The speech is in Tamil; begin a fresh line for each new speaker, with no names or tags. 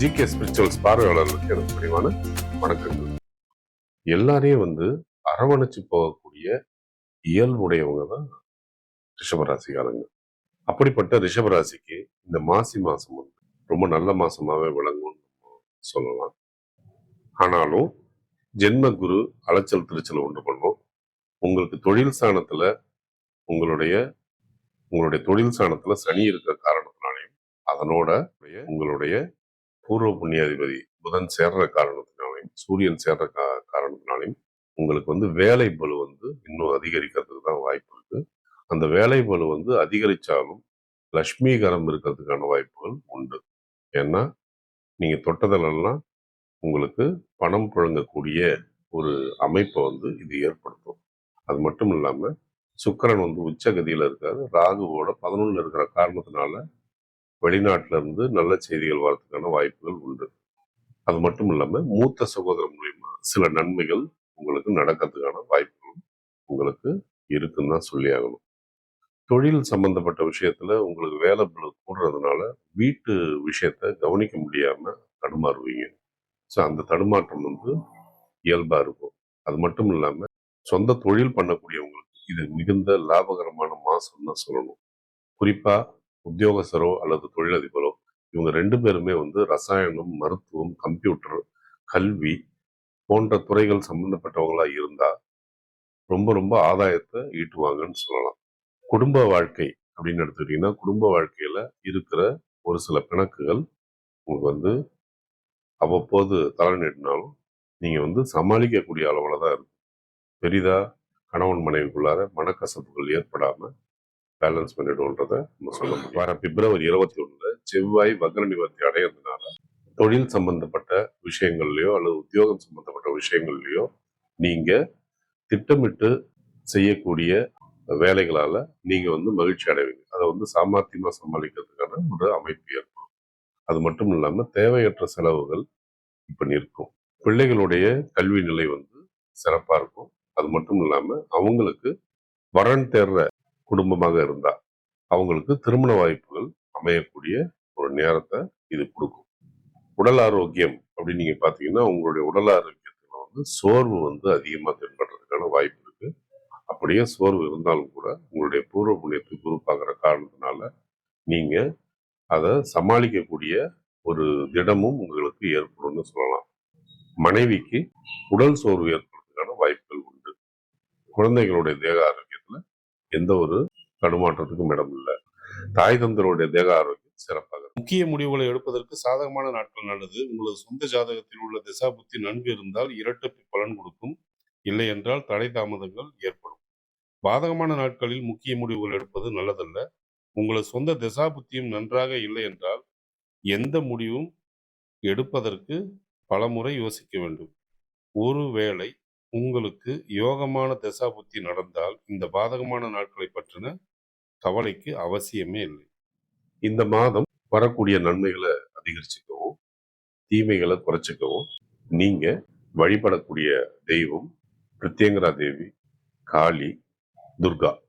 ஜி கே ஸ்பிரிச்சுவல்ஸ் பார்வையாளர்களுக்கு எனக்கு பணிவான வணக்கங்கள். எல்லாரையும் வந்து அரவணைச்சு போகக்கூடிய இயல்புடையவங்க தான் ரிஷபராசிக்காரங்க. அப்படிப்பட்ட ரிஷபராசிக்கு இந்த மாசி மாசம் வந்து ரொம்ப நல்ல மாசமாவே விளங்கும்னு நம்ம சொல்லலாம். ஆனாலும் ஜென்ம குரு அலைச்சல் திருச்சல் உண்டு பண்ணும். உங்களுக்கு தொழில் ஸ்தானத்துல உங்களுடைய உங்களுடைய தொழில் ஸ்தானத்துல சனி இருக்கிற காரணத்தினாலையும் அதனோட உங்களுடைய பூர்வ புண்ணியாதிபதி புதன் சேர்ற காரணத்தினாலையும் சூரியன் சேர்ற கா- காரணத்தினாலையும் உங்களுக்கு வந்து வேலை பலு வந்து இன்னும் அதிகரிக்கிறதுக்கு தான் வாய்ப்பு இருக்கு. அந்த வேலை பலு வந்து அதிகரித்தாலும் லக்ஷ்மீகரம் இருக்கிறதுக்கான வாய்ப்புகள் உண்டு. ஏன்னா நீங்கள் தொட்டதிலெல்லாம் உங்களுக்கு பணம் புழங்கக்கூடிய ஒரு அமைப்பை வந்து இது ஏற்படுத்தும். அது மட்டும் இல்லாமல் சுக்கரன் வந்து உச்சகதியில் இருக்காரு. ராகுவோட பதினொன்னுல இருக்கிற காரணத்தினால வெளிநாட்டில இருந்து நல்ல செய்திகள் வரதுக்கான வாய்ப்புகள் உண்டு. அது மட்டும் இல்லாம மூத்த சகோதரர் மூலியமா சில நன்மைகள் உங்களுக்கு நடக்கிறதுக்கான வாய்ப்புகளும் உங்களுக்கு இருக்குன்னு தான் சொல்லி ஆகணும். தொழில் சம்பந்தப்பட்ட விஷயத்துல உங்களுக்கு வேலை கூடுறதுனால வீட்டு விஷயத்த கவனிக்க முடியாம தடுமாறுவீங்க. ஸோ அந்த தடுமாற்றம் வந்து இயல்பா இருக்கும். அது மட்டும் இல்லாம சொந்த தொழில் பண்ணக்கூடியவங்களுக்கு இது மிகுந்த லாபகரமான மாசம் தான் சொல்லணும். குறிப்பா உத்தியோகஸ்தரோ அல்லது தொழிலதிபரோ இவங்க ரெண்டு பேருமே வந்து ரசாயனம் மருத்துவம் கம்ப்யூட்டர் கல்வி போன்ற துறைகள் சம்பந்தப்பட்டவங்களா இருந்தா ரொம்ப ரொம்ப ஆதாயத்தை ஈட்டுவாங்கன்னு சொல்லலாம். குடும்ப வாழ்க்கை அப்படின்னு எடுத்துக்கிட்டீங்கன்னா குடும்ப வாழ்க்கையில இருக்கிற ஒரு சில பிணக்குகள் உங்களுக்கு வந்து அவ்வப்போது தலை நீட்டினாலும் நீங்கள் வந்து சமாளிக்கக்கூடிய அளவில் தான் இருக்கும். பெரிதாக கணவன் மனைவிக்குள்ளார மனக்கசப்புகள் ஏற்படாமல் பேலன்ஸ் பண்ணிடும்ன்றத நம்ம சொல்ல முடியும். வர பிப்ரவரி இருபத்தி ஒண்ணுல செவ்வாய் வக்ர நிவர்த்தி அடையிறதுனால தொழில் சம்பந்தப்பட்ட விஷயங்கள்லயோ அல்லது உத்தியோகம் சம்பந்தப்பட்ட விஷயங்கள்லயோ நீங்க திட்டமிட்டு செய்யக்கூடிய வேலைகளால நீங்க வந்து மகிழ்ச்சி அடைவீங்க. அதை வந்து சாமர்த்தியமா சமாளிக்கிறதுக்கான ஒரு அமைப்பு ஏற்படும். அது மட்டும் இல்லாம தேவையற்ற செலவுகள் இப்ப நிற்கும். பிள்ளைகளுடைய கல்வி நிலை வந்து சிறப்பா இருக்கும். அது மட்டும் இல்லாம அவங்களுக்கு வரன் தேர்ற குடும்பமாக இருந்தா அவங்களுக்கு திருமண வாய்ப்புகள் அமையக்கூடிய ஒரு நேரத்தை இது கொடுக்கும். உடல் ஆரோக்கியம் அப்படின்னு நீங்க பாத்தீங்கன்னா உங்களுடைய உடல் ஆரோக்கியத்துல வந்து சோர்வு வந்து அதிகமா தென்படுறதுக்கான வாய்ப்பு இருக்கு. அப்படியே சோர்வு இருந்தாலும் கூட உங்களுடைய பூர்வ புண்ணியத்தை குரு காரணத்தினால நீங்க அதை சமாளிக்கக்கூடிய ஒரு திடமும் உங்களுக்கு ஏற்படும்னு சொல்லலாம். மனைவிக்கு உடல் சோர்வு ஏற்படுறதுக்கான வாய்ப்புகள் உண்டு. குழந்தைகளுடைய தேக ஆரோக்கியம் எந்த ஒரு தடுமாற்றத்துக்கும் இடம் இல்லை. தாய் தந்தருடைய தேக ஆரோக்கியம் சிறப்பாக
முக்கிய முடிவுகளை எடுப்பதற்கு சாதகமான நாட்கள் நல்லது. உங்களது சொந்த ஜாதகத்தில் உள்ள திசா புத்தி நன்கு இருந்தால் இரட்டிப்பு பலன் கொடுக்கும். இல்லை என்றால் தடை தாமதங்கள் ஏற்படும். பாதகமான நாட்களில் முக்கிய முடிவுகள் எடுப்பது நல்லதல்ல. உங்களது சொந்த திசா புத்தியும் நன்றாக இல்லை என்றால் எந்த முடிவும் எடுப்பதற்கு பலமுறை யோசிக்க வேண்டும். ஒருவேளை உங்களுக்கு யோகமான தசாபுத்தி நடந்தால் இந்த பாதகமான நாட்களை பற்றின கவலைக்கு அவசியமே இல்லை.
இந்த மாதம் வரக்கூடிய நன்மைகளை அதிகரிச்சுக்கவும் தீமைகளை குறைச்சிக்கவும் நீங்க வழிபடக்கூடிய தெய்வம் பிரத்யங்கரா தேவி காளி துர்கா.